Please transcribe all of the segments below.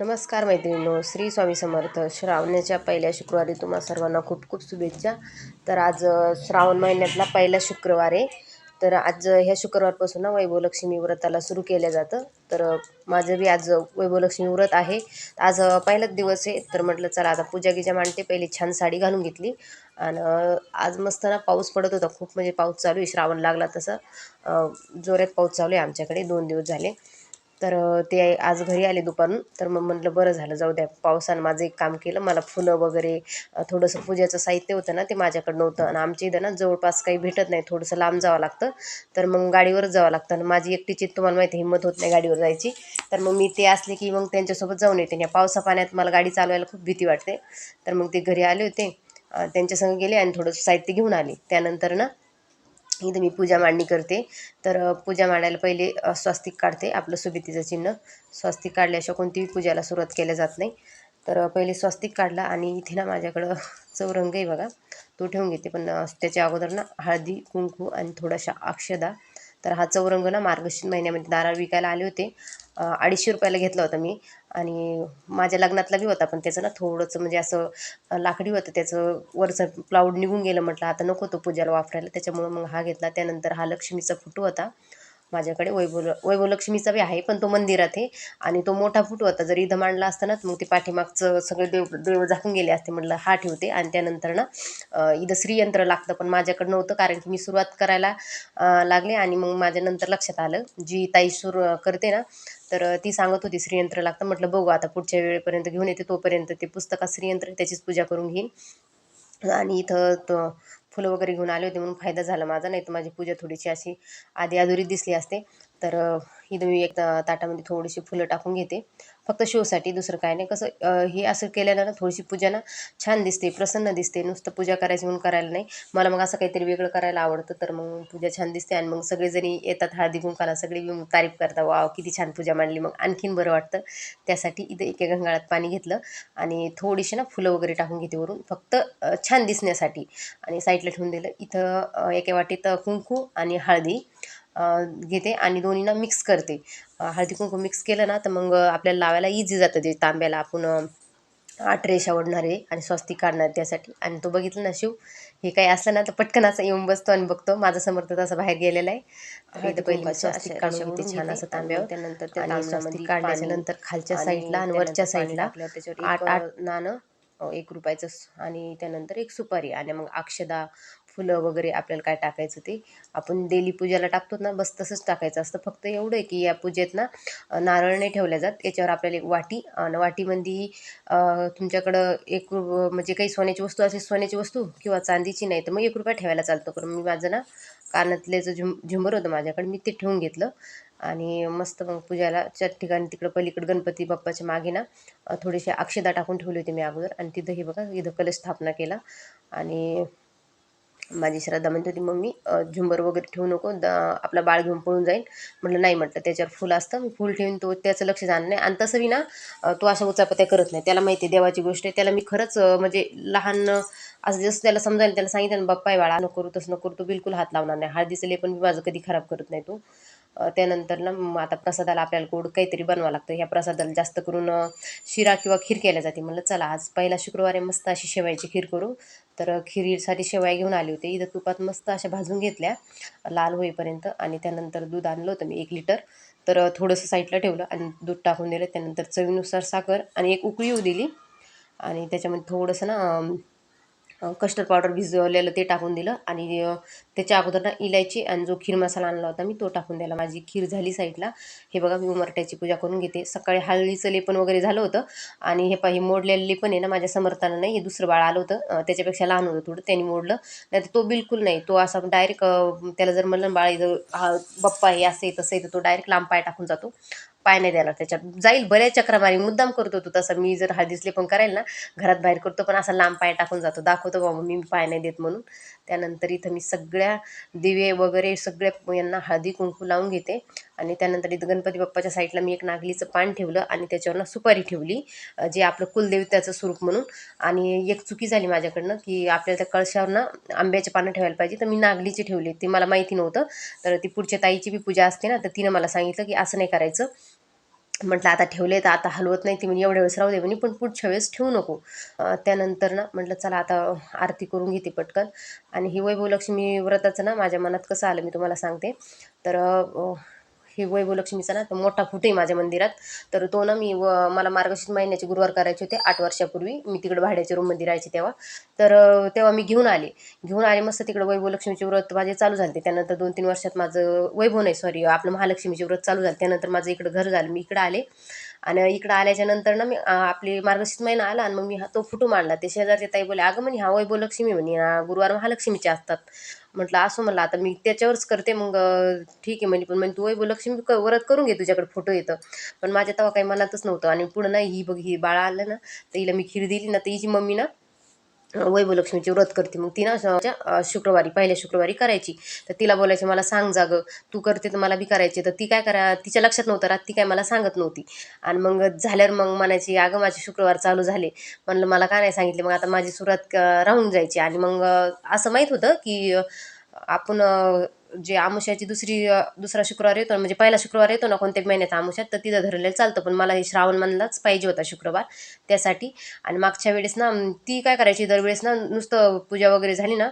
नमस्कार मैत्रिणींनो श्री स्वामी समर्थ. श्रावणाच्या पहिल्या शुक्रवारी तुम्हा सर्वांना खूप खूप शुभेच्छा. तर आज श्रावण महिन्यातला पहिला शुक्रवार आहे. तर आज ह्या शुक्रवारपासून ना वैभवलक्ष्मी व्रताला सुरू केलं जातं. तर माझं बी आज वैभवलक्ष्मी व्रत आहे. आज पहिलाच दिवस आहे. तर म्हटलं चला आता पूजा गिजा मांडते. पहिली छान साडी घालून घेतली. आणि आज मस्त ना पाऊस पडत होता. खूप म्हणजे पाऊस चालू आहे. श्रावण लागला तसं. जोरात पाऊस चालू आहे आमच्याकडे. दोन दिवस झाले. तर ते आज घरी आले दुपारून. तर मग म्हटलं बरं झालं जाऊ द्या. पावसानं माझं एक काम केलं. मला फुलं वगैरे थोडंसं पूजेचं साहित्य होतं ना ते माझ्याकडं नव्हतं. आणि आमच्या इथं ना जवळपास काही भेटत नाही. थोडंसं लांब जावं लागतं. तर मग गाडीवरच जावं लागतं. आणि माझी एकटीची तुम्हाला माहिती हिंमत होत नाही गाडीवर जायची. तर मग मी ते असले की मग त्यांच्यासोबत जाऊन येते. या पावसा पाण्यात मला गाडी चालवायला खूप भीती वाटते. तर मग ते घरी आले होते. त्यांच्यासंग गेले आणि थोडंसं साहित्य घेऊन आले. त्यानंतर ना इथं मी पूजा मांडणी करते. तर पूजा मांडायला पहिले स्वस्तिक काढते आपलं सुबितीचं चिन्ह. स्वस्तिक काढल्याशिवाय कोणतीही पूजाला सुरुवात केल्या जात नाही. तर पहिले स्वस्तिक काढला आणि इथे ना माझ्याकडं चौरंग आहे बघा. तो ठेवून घेते. पण त्याच्या अगोदर ना हळदी कुंकू आणि थोडाशा अक्षदा. तर हा चौरंग ना मार्गशीर महिन्यामध्ये दारावर विकायला आले होते. अडीचशे रुपयाला घेतला होता मी. आणि माझ्या लग्नातला बी होता पण त्याचं ना थोडंसं म्हणजे असं लाकडी होतं. त्याचं वरचं प्लाऊड निघून गेलं म्हटलं आता नको तो पूजाला वापरायला. त्याच्यामुळं मग हा घेतला. त्यानंतर हा लक्ष्मीचा फोटो होता. माझ्याकडे वैभव वैभव लक्ष्मीचा बी आहे पण तो मंदिरात आहे. आणि तो मोठा फोटो होता जर इथं मांडला असता ना मग ते पाठीमागचं सगळे देव देव झाकून गेले असते म्हटलं हा ठेवते. आणि त्यानंतर ना इथं श्रीयंत्र लागतं पण माझ्याकडं नव्हतं कारण की मी सुरुवात करायला लागले. आणि मग माझ्या नंतर लक्षात आलं जी ताई सुरू करते ना तर ती सांगत होती श्रीयंत्र लागतं. म्हटलं बघू आता पुढच्या वेळेपर्यंत घेऊन येते तोपर्यंत ते पुस्तकात श्रीयंत्र त्याचीच पूजा करून घेईन. आणि इथं फुलं वगैरे घेऊन आले होते म्हणून फायदा झाला. माझा नाही तर माझी पूजा थोडीशी अशी आधी अधुरी दिसली असते. तर इथं मी एक ताटामध्ये थोडीशी फुलं टाकून घेते. फक्त शोसाठी दुसरं काय नाही. कसं हे असं केल्यानं ना थोडीशी पूजा ना छान दिसते प्रसन्न दिसते. नुसतं पूजा करायची म्हणून करायला नाही. मला मग असं काहीतरी वेगळं करायला आवडतं तर मग पूजा छान दिसते आणि मग सगळेजणी येतात हळदी कुंकाला सगळे तारीफ करता वाव किती छान पूजा मांडली. मग आणखीन बरं वाटतं. त्यासाठी इथं एका गंगाळात पाणी घेतलं आणि थोडीशी ना फुलं वगैरे टाकून घेते वरून. फक्त छान दिसण्यासाठी. आणि साईडला ठेवून दिलं. इथं एका वाटीत कुंकू आणि हळदी. घेते आणि दोन्हीना मिक्स करते. हळदी कुंकू मिक्स केलं ना तर मग आपल्याला लावायला इझी जातं ते तांब्याला आपण आठ रेषा ओढणारे आणि स्वस्तिक काढणार त्यासाठी. आणि तो बघितलं ना शिव हे काही असलं ना तर पटकन असं येऊन बसतो आणि बघतो. माझा समर्थ तसं बाहेर गेलेला आहे. इथं पहिले स्वस्तिक काढून घेते छान असं तांब्यावर. त्यानंतर त्या काढल्याच्या नंतर खालच्या साईडला आणि वरच्या साईडला आठ आठ नाणं एक रुपयाचं आणि त्यानंतर एक सुपारी आणि मग अक्षदा फुलं वगैरे आपल्याला काय टाकायचं ते आपण डेली पूजाला टाकतो ना बस तसंच टाकायचं असतं. फक्त एवढं आहे की या पूजेत ना नारळ नाही ठेवल्या जात. याच्यावर आपल्याला एक वाटी आणि वाटीमध्ये तुमच्याकडं एक म्हणजे काही सोन्याची वस्तू असेल सोन्याची वस्तू किंवा चांदीची नाही तर मग एक रुपया ठेवायला चालतो. पण मी माझं ना कानातल्याचं झुम झुंबर होतं माझ्याकडे मी ते ठेवून घेतलं. आणि मस्त मग पूजाला च्या ठिकाणी तिकडं पलीकडे गणपती बाप्पाच्या मागे ना थोडीशी अक्षदा टाकून ठेवली होती मी अगोदर. आणि तिथं हे बघा इथं कलश स्थापना केला. आणि माझी श्रद्धा म्हणत होती मम्मी मी झुंबर वगैरे ठेवू नको द आपला बाळ घेऊन पळून जाईल. म्हटलं नाही म्हटलं त्याच्यावर फुल असतं मी फुल ठेवून तो त्याचं लक्ष जाणार नाही. आणि तसं विना तो अशा उचापत्या करत नाही. त्याला माहिती आहे देवाची गोष्ट आहे. त्याला मी खरंच म्हणजे लहान असं जसं त्याला समजायला त्याला सांगितलं बाप्पाय बाप्पा आहे बाळा नको करू तसं नको करू तो बिलकुल हात लावणार नाही. हळदीचं लेपन मी माझं कधी खराब करत नाही तो. त्यानंतर ना मग आता प्रसादाला आपल्याला गोड काहीतरी बनवावं लागतं. ह्या प्रसादाला जास्त करून शिरा किंवा खीर केल्या जाते. म्हणलं चला आज पहिला शुक्रवार आहे मस्त अशी शेवायची खीर करू. तर खिरीसाठी शेवया घेऊन आली होती. इथं तुपात मस्त अशा भाजून घेतल्या लाल होईपर्यंत. आणि त्यानंतर दूध आणलं होतं मी एक लिटर. तर थोडंसं साईडला ठेवलं आणि दूध टाकून दिलं. त्यानंतर चवीनुसार साखर आणि एक उकळी येऊ दिली. आणि त्याच्यामध्ये थोडंसं ना कस्टर्ड पावडर भिजवलेलं ते टाकून दिलं आणि त्याच्या अगोदर ना इलायची आणि जो खीर मसाला आणला होता मी तो टाकून दिला माझी खीर झाली साईडला. हे बघा मी उमरट्याची पूजा करून घेते. सकाळी हळदीचं लेपन वगैरे झालं होतं आणि हे पाही मोडलेलं लेपन आहे ना माझ्या समर्थानं नाही हे दुसरं बाळ आलं होतं. त्याच्यापेक्षा लहान होतं थोडं त्यांनी मोडलं. नाही तो बिलकुल नाही. तो असा डायरेक्ट त्याला जर म्हणलं बाळ इथं हा बप्पा आहे असं आहे तसं आहे तर तो डायरेक्ट लांब पाय टाकून जातो. पाय नाही देणार. त्याच्यात जाईल बऱ्याच चक्रा मारी मुद्दाम करतो तो तसं. मी जर हळदीसले पण करायला ना घरात बाहेर करतो पण असा लांब पाय टाकून जातो. दाखवतो बाबा मी पाय नाही देत म्हणून. त्यानंतर इथं मी सगळ्या दिवे वगैरे सगळ्या यांना हळदी कुंकू लावून घेते. आणि त्यानंतर इथं गणपती बाप्पाच्या साईडला मी एक नागलीचं पान ठेवलं आणि त्याच्यावरनं सुपारी ठेवली जे आपलं कुलदेवत्याचं स्वरूप म्हणून. आणि एक चुकी झाली माझ्याकडनं की आपल्याला त्या कळशावर ना आंब्याचे पानं ठेवायला पाहिजे. तर मी नागलीचे ठेवले. ते मला माहिती नव्हतं. तर ती पुढच्या ताईची बी पूजा असते ना तर तिनं मला सांगितलं की असं नाही करायचं. म्हटलं आता ठेवले तर आता हलवत नाही. ती म्हणजे एवढ्या वेळेस राहू दे. म्हणे पण पुढच्या वेळेस ठेवू नको. त्यानंतर ना म्हटलं चला आता आरती करून घेते पटकन. आणि ही वैभवलक्ष्मी व्रताचं ना माझ्या मनात कसं आलं मी तुम्हाला सांगते. तर हे वैभवलक्ष्मीचा ना तो मोठा फुट आहे माझ्या मंदिरात. तर तो ना मी व मला मार्गशीर्ष महिन्याचे गुरुवार करायचे होते आठ वर्षापूर्वी. मी तिकडे भाड्याच्या रूममध्ये राहायचे तेव्हा. तर तेव्हा मी घेऊन आले. घेऊन आले मस्त तिकडे वैभवलक्ष्मीचे व्रत माझे चालू झाले. त्यानंतर दोन तीन वर्षात माझं वैभव नाही सॉरी आपलं महालक्ष्मीचे व्रत चालू झालं. त्यानंतर माझं इकडं घर झालं. मी इकडं आले. आणि इकडं आल्याच्यानंतर ना मी आपली मार्गशीर्ष महिना आला आणि मग मी हा तो फुटू मांडला. ते शेजारचे ताई बोले अगं म्हणे हा वैभवलक्ष्मी म्हणे गुरुवार महालक्ष्मीचे असतात. म्हटलं असं म्हणलं आता मी त्याच्यावरच करते मग ठीक आहे म्हणे पण म्हणजे तू वैभवलक्ष्मी क वरत करून घे तुझ्याकडे फोटो येतं. पण माझ्या तेव्हा काही मनातच नव्हतं आणि पुढं नाही ही बघ ही बाळा आलं ना तर हिला मी खीर दिली ना तर हिची मम्मी ना वैभवलक्ष्मीची व्रत करते. मग ती ना शुक्रवारी पहिल्या शुक्रवारी करायची. तर तिला बोलायचे मला सांग जागं तू करते तर मला बी करायचे. तर ती काय करा तिच्या लक्षात नव्हतं रात ती काय मला सांगत नव्हती. आणि मग झाल्यावर मग म्हणायची अगं माझे शुक्रवार चालू झाले. म्हणलं मला काय नाही सांगितले? मग आता माझी सुरुवात राहून जायची. आणि मग असं माहीत होतं की आपण जे आमुष्याची दुसरी दुसरा शुक्रवार येतो म्हणजे पहिला शुक्रवार येतो ना कोणत्या महिन्यात आमुष्यात तर तिथं धरलेलं चालतं. पण मला हे श्रावण मनलाच पाहिजे होता शुक्रवार त्यासाठी. आणि मागच्या वेळेस ना ती काय करायची दरवेळेस ना नुसतं पूजा वगैरे झाली ना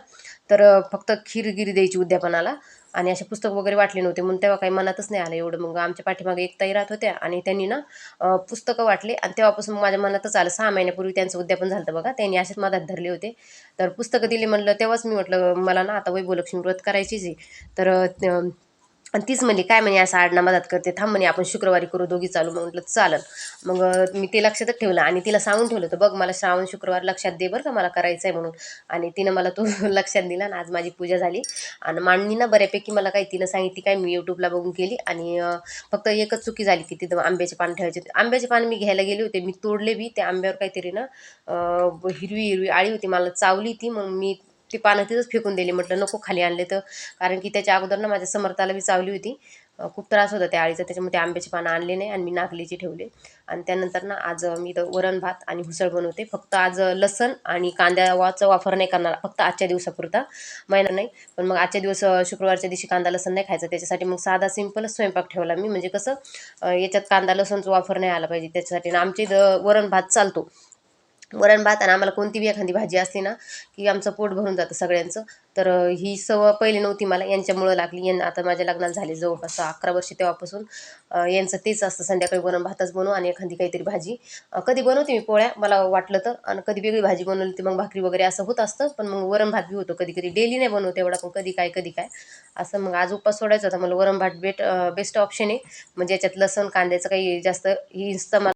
तर फक्त खीर गिरी द्यायची उद्यापनाला. आणि असे पुस्तक वगैरे वाटले नव्हते. म्हणून तेव्हा काही मनातच नाही आलं एवढं. मग आमच्या पाठीमागे एक ताई राहत होत्या आणि त्यांनी ना पुस्तकं वाटले. आणि तेव्हापासून माझ्या मनातच आलं. सहा महिन्यापूर्वी त्यांचं उद्यापन झालं होतं बघा. त्यांनी असेच मधात धरले होते. तर पुस्तकं दिली म्हणलं तेव्हाच मी म्हटलं मला ना आता वैभवलक्ष्मी व्रत करायचीच आहे. तर आणि तीच म्हणली काय म्हणे असं आडना मदत करते थांब म्हणे आपण शुक्रवारी करू दोघी चालू. मग म्हटलं चालन. मग मी ते लक्षातच ठेवलं आणि तिला सांगून ठेवलं होतं बघ मला श्रावण शुक्रवार लक्षात दे बरं का मला करायचं आहे म्हणून. आणि तिनं मला तो लक्षात दिला आणि आज माझी पूजा झाली. आणि मांडणी ना बऱ्यापैकी मला काही तिनं सांगितली काय मी यूट्यूबला बघून केली. आणि फक्त एकच चुकी झाली की तिथं आंब्याचे पान ठेवायचे. होते आंब्याचे पान मी घ्यायला गेले होते मी तोडले बी त्या आंब्यावर काहीतरी ना हिरवी हिरवी आळी होती मला चावली ती. मग मी ती पानं तिथंच फेकून दिली. म्हटलं नको खाली आणले तर. कारण की त्याच्या अगोदर ना माझ्या समर्थाला बी चावली होती खूप त्रास होता त्या आळीचा त्याच्यामुळे ते आंब्याचे पानं आणले नाही आणि मी नागलीची ठेवले. आणि त्यानंतर ना आज मी तर वरण भात आणि भुसळ बनवते. फक्त आज लसण आणि कांद्याचा वापर नाही करणार. फक्त आजच्या दिवसापुरता. महिना नाही पण मग आजच्या दिवस शुक्रवारच्या दिवशी कांदा लसण नाही खायचं. त्याच्यासाठी मग साधा सिंपलच स्वयंपाक ठेवला मी. म्हणजे कसं याच्यात कांदा लसणचा वापर नाही आला पाहिजे. त्याच्यासाठी ना आमच्या वरण भात चालतो. वरण भात आणि आम्हाला कोणती बी एखादी भाजी असली ना की आमचं पोट भरून जातं सगळ्यांचं. तर ही सवय पहिली नव्हती मला यांच्यामुळं लागली. यांना आता माझ्या लग्नात झाले जवळपास अकरा वर्ष तेव्हापासून. यांचं तेच असतं संध्याकाळी वरण भातच बनवू आणि एखादी काहीतरी भाजी. कधी बनवते मी पोळ्या मला वाटलं तर. आणि कधी वेगळी भाजी बनवली ती मग भाकरी वगैरे असं होत असतं पण मग वरण भात बी होतो. कधी कधी डेली नाही बनवते एवढा पण कधी काय कधी काय. असं मग आज उपास सोडायचा होता. मला वरण भात बेट बेस्ट ऑप्शन आहे. म्हणजे याच्यात लसण कांद्याचं काही जास्त ही इस्तमाल